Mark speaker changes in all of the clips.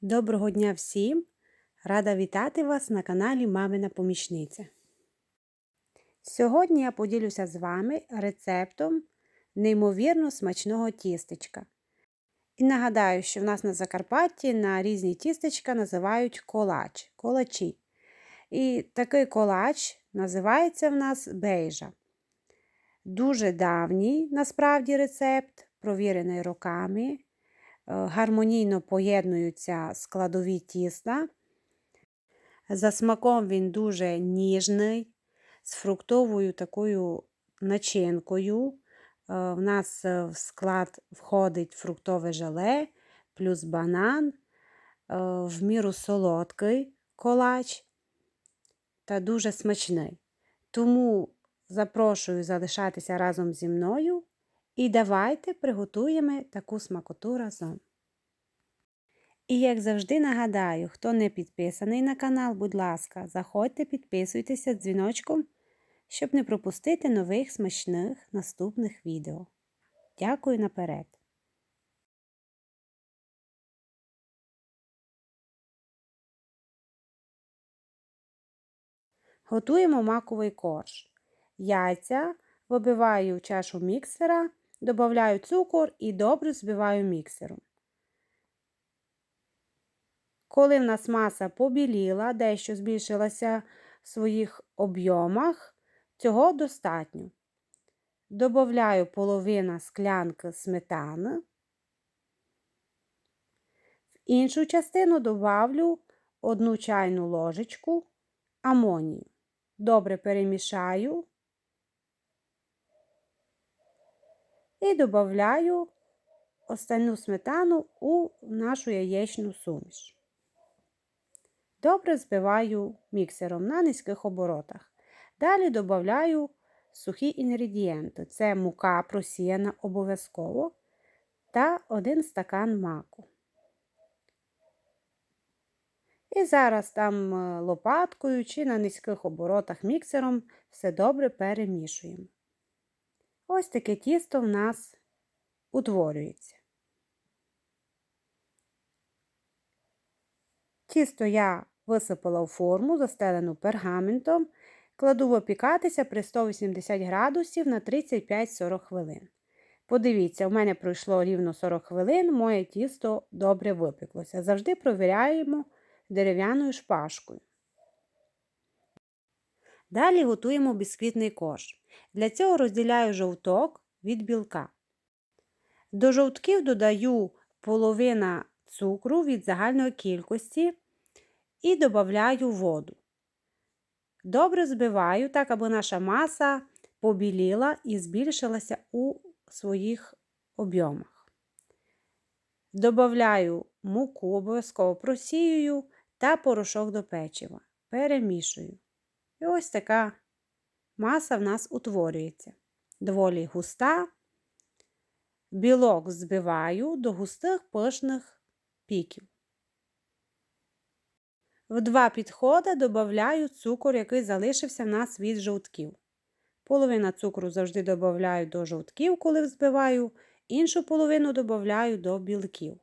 Speaker 1: Доброго дня всім! Рада вітати вас на каналі Мамина Помічниця. Сьогодні я поділюся з вами рецептом неймовірно смачного тістечка. І нагадаю, що в нас на Закарпатті на різні тістечка називають колач, колачі. І такий колач називається в нас бейжа. Дуже давній насправді рецепт, провірений роками. Е, гармонійно поєднуються складові тіста. За смаком він дуже ніжний, з фруктовою такою начинкою. Е, в нас е, в склад входить фруктове желе, плюс банан, в міру солодкий колач та дуже смачний. Тому запрошую залишатися разом зі мною. І давайте приготуємо таку смакоту разом. І, як завжди, нагадаю, хто не підписаний на канал, будь ласка, заходьте, підписуйтеся дзвіночком, щоб не пропустити нових смачних наступних відео. Дякую наперед! Готуємо маковий корж. Яйця вибиваю в чашу міксера. Добавляю цукор і добре збиваю міксером. Коли в нас маса побіліла, дещо збільшилася в своїх об'ємах, цього достатньо. Добавляю половина склянки сметани. В іншу частину добавлю одну чайну ложечку амонію. Добре перемішаю і додаю останню сметану у нашу яєчну суміш. Добре збиваю міксером на низьких оборотах. Далі додаю сухі інгредієнти. Це мука просіяна обов'язково та один стакан маку. І зараз там е, лопаткою чи на низьких оборотах міксером все добре перемішуємо. Ось таке тісто в нас утворюється. Тісто я висипала в форму, застелену пергаментом, кладу випікатися при 180 градусів на 35-40 хвилин. Подивіться, у мене пройшло рівно 40 хвилин, моє тісто добре випеклося. Завжди провіряємо дерев'яною шпажкою. Далі готуємо бісквітний корж. Для цього розділяю жовток від білка. До жовтків додаю половина цукру від загальної кількості і додаю воду. Добре збиваю, так, аби наша маса побіліла і збільшилася у своїх об'ємах. Добавляю муку, обов'язково просіюю та порошок до печива. Перемішую. І ось така маса в нас утворюється. Доволі густа. Білок збиваю до густих пишних піків. В два підходи додаю цукор, який залишився в нас від жовтків. Половина цукру завжди додаю до жовтків, коли взбиваю, іншу половину додаю до білків.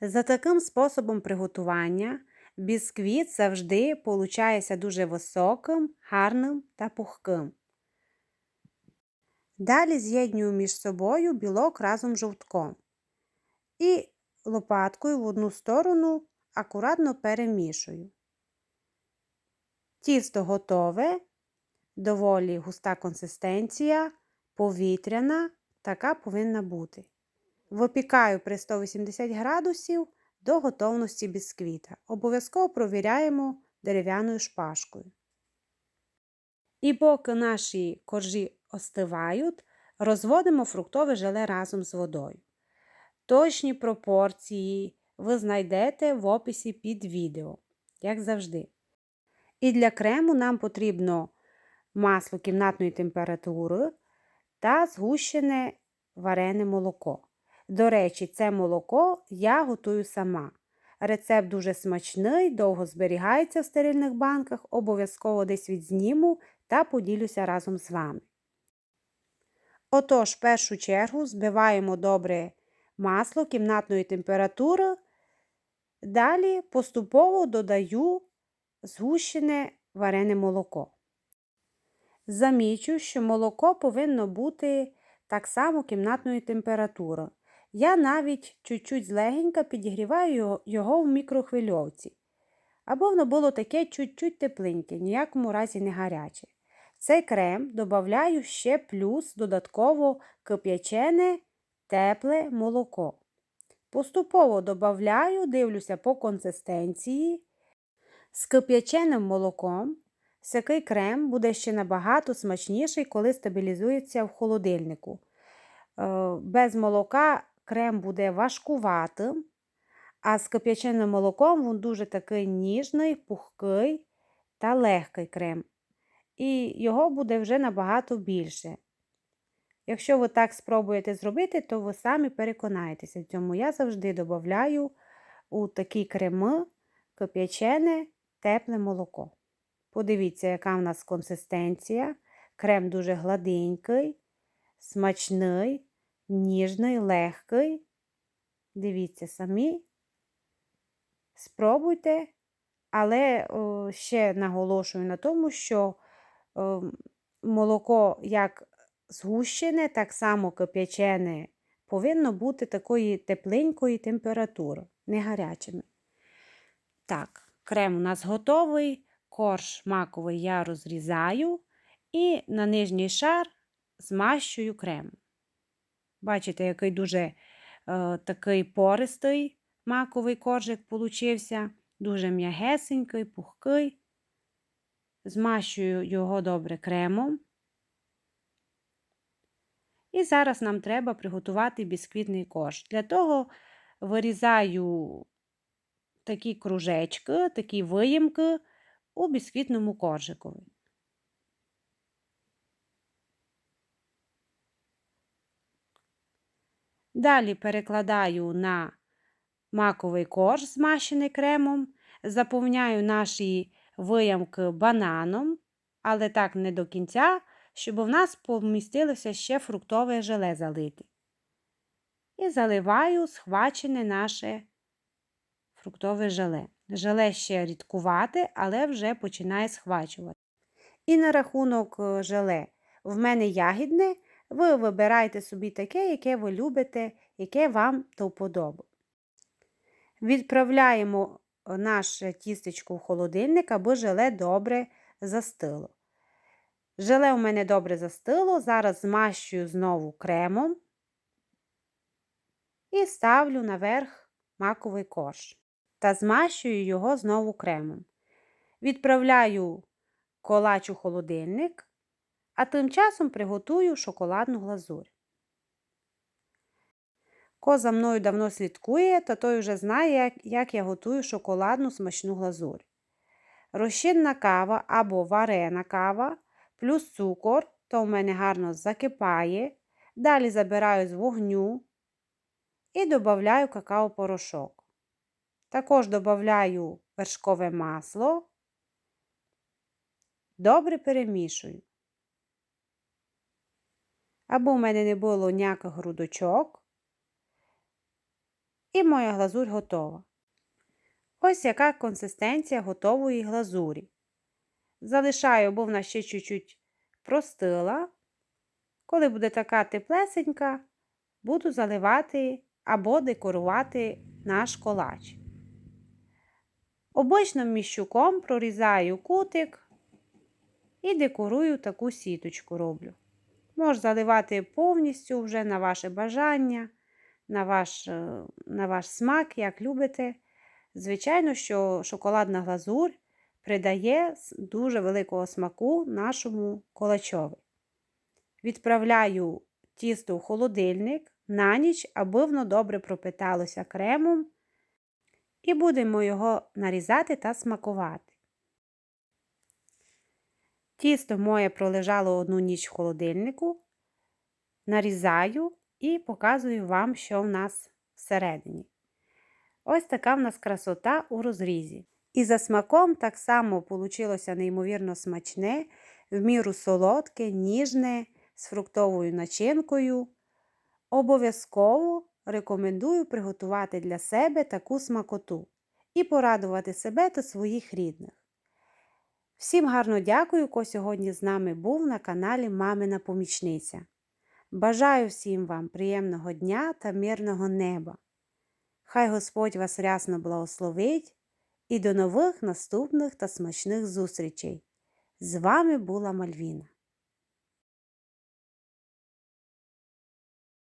Speaker 1: За таким способом приготування бісквіт завжди получається дуже високим, гарним та пухким. Далі з'єднюю між собою білок разом з жовтком. І лопаткою в одну сторону акуратно перемішую. Тісто готове, доволі густа консистенція, повітряна, така повинна бути. Випікаю при 180 градусів до готовності бісквіта. Обов'язково провіряємо дерев'яною шпажкою. І поки наші коржі остивають, розводимо фруктове желе разом з водою. Точні пропорції ви знайдете в описі під відео, як завжди. І для крему нам потрібно масло кімнатної температури та згущене варене молоко. До речі, це молоко я готую сама. Рецепт дуже смачний, довго зберігається в стерильних банках, обов'язково десь відзніму та поділюся разом з вами. Отож, в першу чергу збиваємо добре масло кімнатної температури. Далі поступово додаю згущене варене молоко. Замічу, що молоко повинно бути так само кімнатної температури. Я навіть чуть-чуть злегенька підігріваю його в мікрохвильовці. Або воно було таке чуть-чуть тепленьке, ніякому разі не гаряче. Цей крем додаю ще плюс додатково кип'ячене тепле молоко. Поступово додаю, дивлюся по консистенції. З кип'яченим молоком Всякий крем буде ще набагато смачніший, коли стабілізується в холодильнику. Е, без молока крем буде важкуватим, а з кип'яченим молоком він дуже такий ніжний, пухкий та легкий крем. І його буде вже набагато більше. Якщо ви так спробуєте зробити, то ви самі переконаєтеся в цьому. Я завжди додаю у такі креми кип'ячене тепле молоко. Подивіться, яка в нас консистенція. Крем дуже гладенький, смачний, ніжний, легкий. Дивіться самі. Спробуйте, але о, ще наголошую на тому, що о, молоко як згущене, так само кип'ячене, повинно бути такої тепленької температури, не гарячими. Так, крем у нас готовий корж маковий я розрізаю і на нижній шар змащую крем. Бачите, який дуже е, такий пористий маковий коржик получився, дуже м'ягесенький, пухкий. Змащую його добре кремом. І зараз нам треба приготувати бісквітний корж. Для того вирізаю такі кружечки, такі виємки у бісквітному коржикові. Далі перекладаю на маковий корж, змащений кремом, заповняю наші виямки бананом, але так не до кінця, щоб у нас помістилося ще фруктове желе залити. І заливаю схвачене наше фруктове желе. Желе ще рідкувати, але вже починає схвачувати. І на рахунок е, желе, в мене ягідне, ви вибирайте собі таке, яке ви любите, яке вам до вподоби. Відправляємо е, наше тістечко в холодильник, аби желе добре застило. Желе у мене добре застило, зараз змащую знову кремом і ставлю наверх маковий корж та змащую його знову кремом. Відправляю колач у холодильник, а тим часом приготую шоколадну глазурь. Ко за мною давно слідкує, та той вже знає, як, як я готую шоколадну смачну глазурь. Розчинна кава або варена кава, плюс цукор, то в мене гарно закипає. Далі забираю з вогню і додаю какао-порошок. Також додаю вершкове масло, добре перемішую. Або в мене не було ніяких грудочок. І моя глазурь готова. Ось яка консистенція готової глазурі. Залишаю, бо вона ще чуть-чуть простила. Коли буде така теплесенька, буду заливати або декорувати наш колач. Обичним міщуком прорізаю кутик і декорую таку сіточку роблю. Можна заливати повністю вже на ваше бажання, на ваш, е, на ваш смак, як любите. Звичайно, що шоколадна глазурь придає дуже великого смаку нашому колачові. Відправляю тісто в холодильник на ніч, аби воно добре пропиталося кремом і будемо його нарізати та смакувати. Тісто моє пролежало одну ніч в холодильнику, нарізаю і показую вам, що в нас всередині. Ось така в нас красота у розрізі. І за смаком так само вийшло неймовірно смачне, в міру солодке, ніжне, з фруктовою начинкою. Обов'язково рекомендую приготувати для себе таку смакоту і порадувати себе та своїх рідних. Всім гарно дякую, хто сьогодні з нами був на каналі Мамина Помічниця. Бажаю всім вам приємного дня та мирного неба. Хай Господь вас рясно благословить і до нових наступних та смачних зустрічей. З вами була Мальвіна.